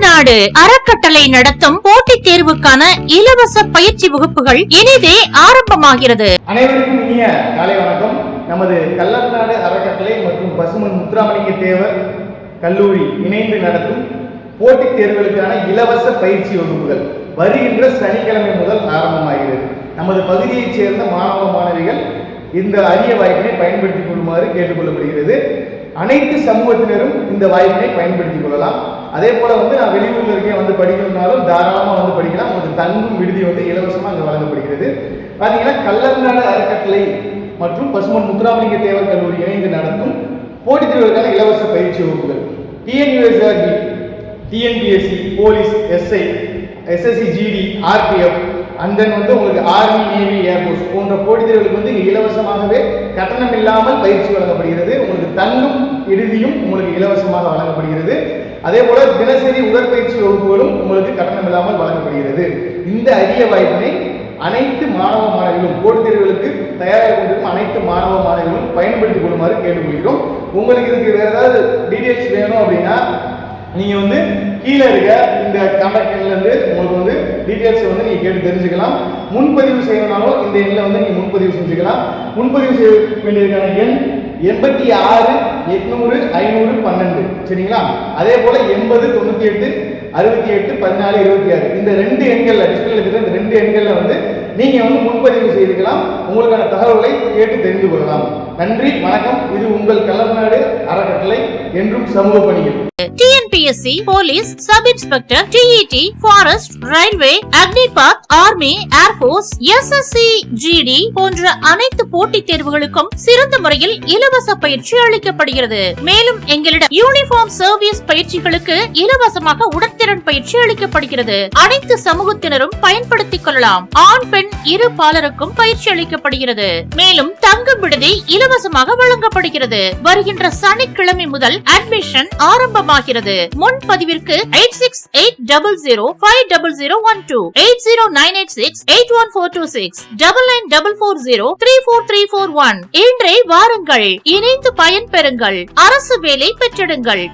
தமிழ்நாடு அறக்கட்டளை நடத்தும் போட்டித் தேர்வுக்கான இலவச பயிற்சி வகுப்புகள் இனிதே ஆரம்பமாகிறது. அனைவருக்கும் இனிய காலை வணக்கம். நமது கல்லர்நாடு அறக்கட்டளை மற்றும் பசுமன் முத்துராமலிங்க தேவர் கல்லூரி இணைந்து நடத்தும் போட்டித் தேர்வுகளுக்கான இலவச பயிற்சி வகுப்புகள் வருகின்ற சனிக்கிழமை முதல் ஆரம்பமாகிறது. நமது பகுதியைச் சேர்ந்த மாணவ மாணவிகள் இந்த அரிய வாய்ப்பினை பயன்படுத்திக் கொள்ளுமாறு கேட்டுக்கொள்ளப்படுகிறது. அனைத்து சமூகத்தினரும் இந்த வாய்ப்பினை பயன்படுத்திக் கொள்ளலாம். அதே போல் வந்து நான் வெளியூரில் இருக்கேன் வந்து படிக்கணும்னாலும் தாராளமாக வந்து படிக்கலாம். உங்களுக்கு தங்கும் விடுதி வந்து இலவசமாக அங்கே வழங்கப்படுகிறது. பார்த்தீங்கன்னா கல்லர்நாடு அறக்கட்டளை மற்றும் பசுமன் முத்துராமலிங்க தேவர் கல்லூரி இணைந்து நடத்தும் போட்டித் தேர்வுகளுக்கான இலவச பயிற்சி வகுப்புகள். TNUSRB TNPSC police SI SSC GD RPF and then வந்து உங்களுக்கு ஆர்மி நேவி ஏர்ஃபோர்ஸ் போன்ற போட்டித் தேர்வுகளுக்கு வந்து இங்க இலவசமாகவே கட்டணம் இல்லாமல் பயிற்சி வழங்கப்படுகிறது. உங்களுக்கு தங்கும் விடுதியும் உங்களுக்கு இலவசமாக வழங்கப்படுகிறது. அதே போல தினசரி உடற்பயிற்சி வகுப்புகளும் உங்களுக்கு கட்டணம் இல்லாமல் வழங்கப்படுகிறது. இந்த அரிய வாய்ப்பினை அனைத்து மாணவ மாணவிகளும் போட்டித் தேர்வுகளுக்கு தயாராக கொண்டிருக்கும் அனைத்து மாணவ மாணவிகளும் பயன்படுத்திக் கொள்ளுமாறு கேட்டுக்கொள்கிறோம். உங்களுக்கு இதுக்கு வேற ஏதாவது டீடைல்ஸ் வேணும் அப்படின்னா நீங்க வந்து கீழே இருக்க இந்த கான்டாக்ட்ல இருந்து உங்களுக்கு வந்து டீடைல்ஸ் வந்து நீங்க கேட்டு தெரிஞ்சுக்கலாம். முன்பதிவு செய்யணும்னாலும் இந்த எண்ணில் வந்து நீங்க முன்பதிவு செஞ்சுக்கலாம். முன்பதிவு செய்ய வேண்டியதுக்கான எண் எண்பத்தி ஆறு எட்நூறு ஐநூறு பன்னெண்டு. சரிங்களா? அதே போல எண்பது தொண்ணூத்தி எட்டு அறுபத்தி எட்டு பதினாலு இருபத்தி ஆறு. இந்த ரெண்டு எண்கள்ல டிஸ்பிளே இருக்கிற இந்த ரெண்டு எண்கள்ல வந்து நீங்க வந்து முன்பதிவு செய்துக்கலாம். உங்களுக்கான தகவல்களை கேட்டு தெரிந்து கொள்ளலாம். நன்றி வணக்கம். இது உங்கள் கலர்நாடு அறக்கட்டளை என்றும் சமூக பணிகள். TNPSC police sub inspector TET forest railway Agnipath army air force SSC GD போன்ற அனைத்து போட்டித் தேர்வுகளுக்கும் சிறந்த முறையில் இலவச பயிற்சி அளிக்கப்படுகிறது. மேலும் எங்களிடம் யூனிஃபார்ம் சர்வீஸ் பயிற்சிகளுக்கு இலவசமாக உடற்திறன் பயிற்சி அளிக்கப்படுகிறது. அனைத்து சமூகத்தினரும் பயன்படுத்திக் கொள்ளலாம். ஆண் பெண் இரு பாலருக்கும் பயிற்சி அளிக்கப்படுகிறது. மேலும் தங்கும் விடுதி இலவசமாக வழங்கப்படுகிறது. வருகின்ற சனிக்கிழமை முதல் அட்மிஷன் ஆரம்பமாகிறது. முன்பதிவிற்கு eight six eight double zero five double zero one two eight zero nine eight six eight one four two six double nine double four zero three four three four one இன்றே வாருங்கள். இணைந்து பயன்பெறுங்கள். அரசு வேலை பெற்றிடுங்கள்.